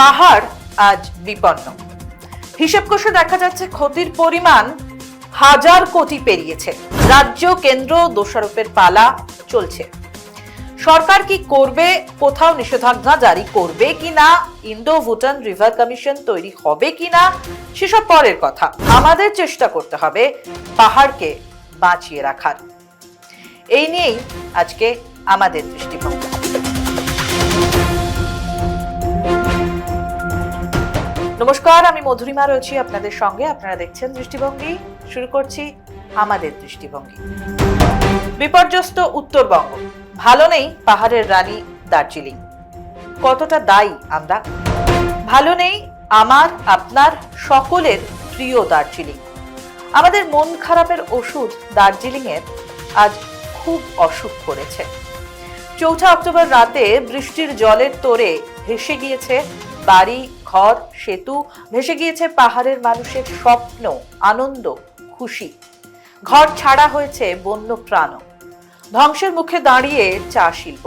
পাহাড় আজ বিপন্ন। হিসেব কষে দেখা যাচ্ছে ক্ষতির পরিমাণ হাজার কোটি পেরিয়েছে। রাজ্য, কেন্দ্র, দোষারোপের পালা চলছে। সরকার কি করবে, কোথাও নিষেধাজ্ঞা জারি করবে কি না ইন্দো ভুটান রিভার কমিশন তৈরি হবে কি না সেসব পরের কথা। আমাদের চেষ্টা করতে হবে পাহাড়কে বাঁচিয়ে রাখার। এই নিয়েই আজকে আমাদের দৃষ্টিভঙ্গি। নমস্কার, আমি মধুরিমা রয়েছি আপনাদের সঙ্গে। আপনারা দেখছেন দৃষ্টিভঙ্গি। শুরু করছি আমাদের দৃষ্টিভঙ্গি। বিপর্যস্ত উত্তরবঙ্গ। ভালো নেই পাহাড়ের রানী দার্জিলিং। কতটা দায়ী আমরা? ভালো নেই আমার, আপনার, সকলের প্রিয় দার্জিলিং। আমাদের মন খারাপের ওষুধ দার্জিলিং এর আজ খুব অসুখ করেছে। চৌঠা অক্টোবর রাতে বৃষ্টির জলের তোরে ভেসে গিয়েছে বাড়ি ঘর সেতু, ভেসে গিয়েছে পাহাড়ের মানুষের স্বপ্ন, আনন্দ, খুশি। ঘর ছাড়া হয়েছে বন্য প্রাণ ধ্বংসের মুখে দাঁড়িয়ে চা শিল্প।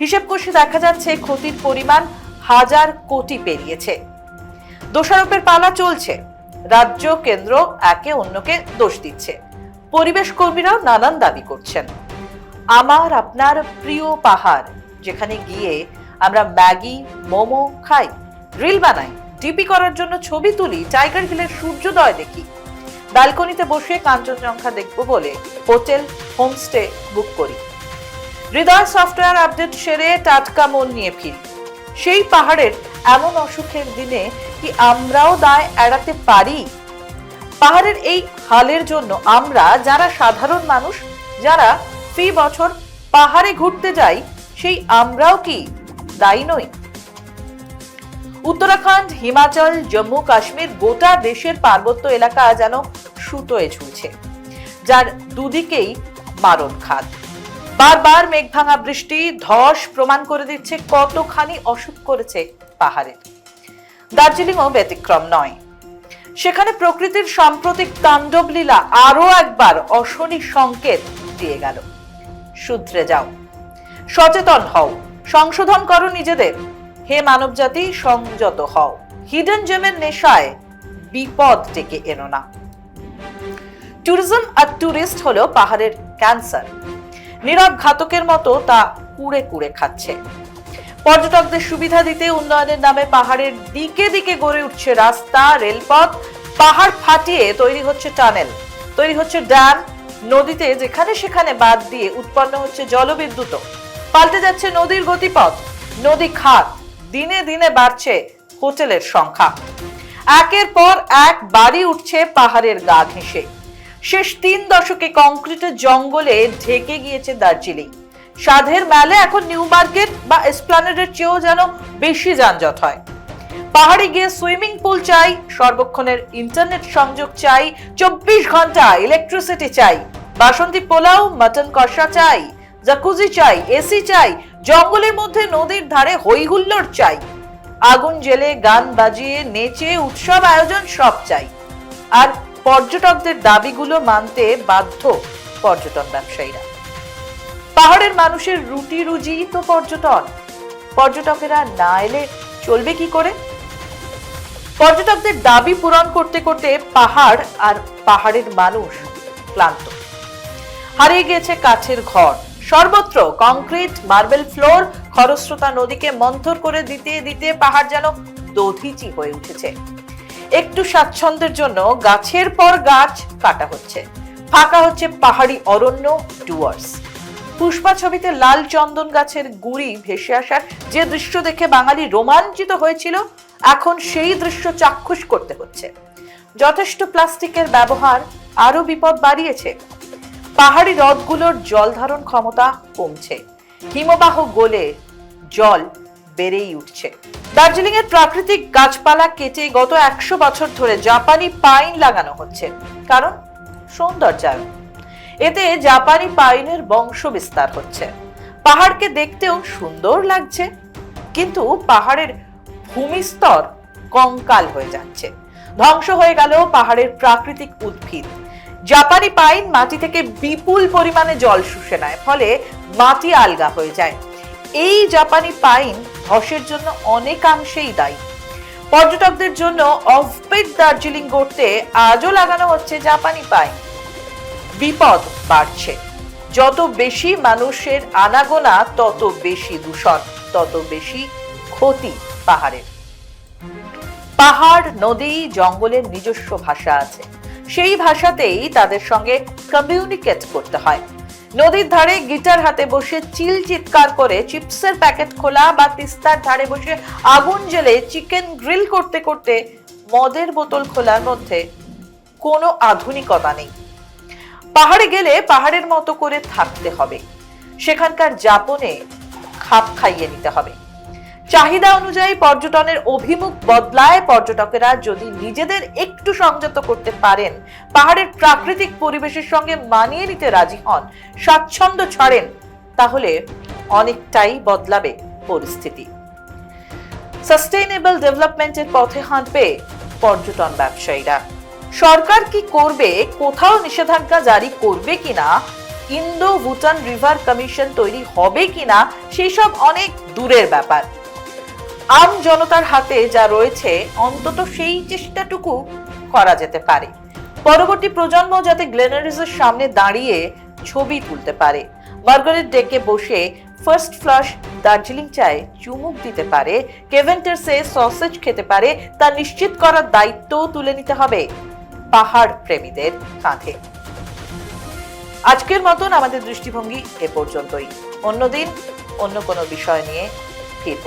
হিসেব কষে দেখা যাচ্ছে ক্ষতির পরিমাণ হাজার কোটি পেরিয়েছে। দোষারোপের পালা চলছে। রাজ্য, কেন্দ্র একে অন্যকে দোষ দিচ্ছে। পরিবেশ কর্মীরাও নানান দাবি করছেন। আমার আপনার প্রিয় পাহাড়, যেখানে গিয়ে আমরা ম্যাগি, মোমো খাই। রিল বানাই, ডিপি করার জন্য ছবি তুলি, টাইগার হিলের সূর্যোদয় দেখি। ব্যালকনিতে বসে কাঞ্চনজঙ্ঘা দেখব বলে হোটেল, হোমস্টে বুক করি। হৃদয় সফটওয়্যার আপডেট সেরে টাটকা মন নিয়ে ফিরি। সেই পাহাড়ের এমন অসুখের দিনে কি আমরাও দায় এড়াতে পারি? পাহাড়ের এই হালের জন্য আমরা যারা সাধারণ মানুষ, যারা ফি বছর পাহাড়ে ঘুরতে যাই, সেই আমরাও কি দায়ী নই? উত্তরাখণ্ড, হিমাচল, জম্মু, কাশ্মীর, গোটা দেশের পার্বত্য এলাকা যেন সুতোয় ঝুলছে যার দুদিকেই মারণ খাদ। বারবার মেঘভাঙা বৃষ্টি, ধস প্রমাণ করে দিচ্ছে কতখানি অসুখ করেছে পাহাড়ে দার্জিলিংও ব্যতিক্রম নয়। সেখানে প্রকৃতির সাম্প্রতিক তাণ্ডব লীলা আরও একবার অশনি সংকেত দিয়ে গেল। শুধরে যাও। সচেতন হও। সংশোধন করো নিজেদের। হে মানবজাতি, সংযত হও। হিডেন জেমের নেশায় বিপদ ডেকে এনো না। ট্যুরিজম আর ট্যুরিস্ট হলো পাহাড়ের ক্যান্সার নীরব ঘাতকের মতো তা কুড়ে কুড়ে খাচ্ছে। পর্যটকদের সুবিধা দিতে উন্নয়নের নামে পাহাড়ের দিকে দিকে গড়ে উঠছে রাস্তা, রেলপথ। পাহাড় ফাটিয়ে তৈরি হচ্ছে টানেল। তৈরি হচ্ছে ড্যাম। নদীতে যেখানে সেখানে বাদ দিয়ে উৎপন্ন হচ্ছে জলবিদ্যুৎ পাল্টে যাচ্ছে নদীর গতিপথ। নদী খাত দিনে দিনে বাড়ছে হোটেলের সংখ্যা। একের পর এক বাড়ি উঠছে পাহাড়ের গা ঘেঁষে। শেষ তিন দশকে কংক্রিটের জঙ্গলে ঢেকে গিয়েছে দার্জিলিং। সাধের মেলে এখন নিউ মার্কেট বা এসপ্লানেডের চেয়েও যেন বেশি যানজট হয়। পাহাড়ে গিয়ে সুইমিং পুল চাই, সর্বক্ষণের ইন্টারনেট সংযোগ চাই, চব্বিশ ঘণ্টা ইলেকট্রিসিটি চাই, বাসন্তী পোলাও মটন কষা চাই জাকুজি চাই এসি চাই জঙ্গলের মধ্যে নদীর ধারে হইহুল্লোড় চাই। আগুন জেলে গান বাজিয়ে নেচে উৎসব আয়োজন সব চাই। আর পর্যটকদের দাবিগুলো মানতে বাধ্য পর্যটন ব্যবসায়ীরা। পাহাড়ের মানুষের রুটি রুজি তো পর্যটন। পর্যটকেরা না এলে চলবে কি করে? পর্যটকদের দাবি পূরণ করতে করতে পাহাড় আর পাহাড়ের মানুষ ক্লান্ত। হারিয়ে গিয়েছে কাঠের ঘর। সর্বত্র কংক্রিট, মার্বেল ফ্লোর, খরস্রোতা নদীকে মন্থর করে দিতে দিতে পাহাড় যেন দধিচি হয়ে উঠেছে। একটু স্বাচ্ছন্দ্যের জন্য গাছের পর গাছ কাটা হচ্ছে। ফাঁকা হচ্ছে পাহাড়ি অরণ্য, ডুয়ার্স। পুষ্পা ছবিতে লাল চন্দন গাছের গুড়ি ভেসে আসার যে দৃশ্য দেখে বাঙালি রোমাঞ্চিত হয়েছিল, এখন সেই দৃশ্য চাক্ষুষ করতে হচ্ছে। যথেষ্ট প্লাস্টিকের ব্যবহার আরও বিপদ বাড়িয়েছে। পাহাড়ি হ্রদগুলোর জল ধারণ ক্ষমতা কমছে। হিমবাহ গলে জল বেড়েই উঠছে। দার্জিলিং এর প্রাকৃতিক গাছপালা কেটে গত একশো বছর ধরে জাপানি পাইন লাগানো হচ্ছে। কারণ সৌন্দর্যায়ন। এতে জাপানি পাইনের বংশ বিস্তার হচ্ছে। পাহাড়কে দেখতেও সুন্দর লাগছে, কিন্তু পাহাড়ের ভূমিস্তর কঙ্কাল হয়ে যাচ্ছে। ধ্বংস হয়ে গেল পাহাড়ের প্রাকৃতিক উদ্ভিদ। জাপানি পাইন মাটি থেকে বিপুল পরিমাণে জল শুষে নেয়, ফলে মাটি আলগা হয়ে যায়। এই জাপানি পাইন ধসের জন্য অনেকাংশেই দায়ী। পর্যটকদের জন্য অফবিট দার্জিলিং গড়তে আজও লাগানো হচ্ছে জাপানি পাইন। বিপদ বাড়ছে। যত বেশি মানুষের আনাগোনা, তত বেশি দূষণ, তত বেশি ক্ষতি পাহাড়ের। পাহাড়, নদী, জঙ্গলের নিজস্ব ভাষা আছে। সেই ভাষাতেই তাদের সঙ্গে কমিউনিকেট করতে হয়। নদীর ধারে গিটার হাতে বসে চিল চিৎকার করে চিপসের প্যাকেট খোলা বা তিস্তার ধারে বসে আগুন জ্বেলে চিকেন গ্রিল করতে করতে মদের বোতল খোলার মধ্যে কোনো আধুনিকতা নেই। পাহাড়ে গেলে পাহাড়ের মতো করে থাকতে হবে। সেখানকার যাপনে খাপ খাইয়ে নিতে হবে। চাহিদা অনুযায়ী পর্যটনের অভিমুখ বদলায় পর্যটকেরা যদি নিজেদের একটু সংযত করতে পারেন, পাহাড়ের প্রাকৃতিক পরিবেশের সঙ্গে মানিয়ে নিতে রাজি হন, স্বাচ্ছন্দ্য ছাড়েন, তাহলে অনেকটাই বদলাবে পরিস্থিতি। সাস্টেইনেবল ডেভেলপমেন্টের পথে হাঁটবে পর্যটন ব্যবসায়ীরা। সরকার কি করবে, কোথাও নিষেধাজ্ঞা জারি করবে কিনা ইন্দো ভুটান রিভার কমিশন তৈরি হবে কিনা সেই সব অনেক দূরের ব্যাপার। আম জনতার হাতে যা রয়েছে, অন্তত সেই চেষ্টাটুকু করা যেতে পারে। পরবর্তী প্রজন্ম যাতে গ্লেনারিজের সামনে দাঁড়িয়ে ছবি তুলতে পারে। মার্গারেট ডেকে বসে ফার্স্ট ফ্লাশ দার্জিলিং চায়ে চুমুক দিতে পারে। কেভেন্টার্সে সসেজ খেতে পারে। তা নিশ্চিত করার দায়িত্ব তুলে নিতে হবে পাহাড় প্রেমীদের কাঁধে। আজকের মতন আমাদের দৃষ্টিভঙ্গি এ পর্যন্তই। অন্যদিন অন্য কোনো বিষয় নিয়ে ফিরব।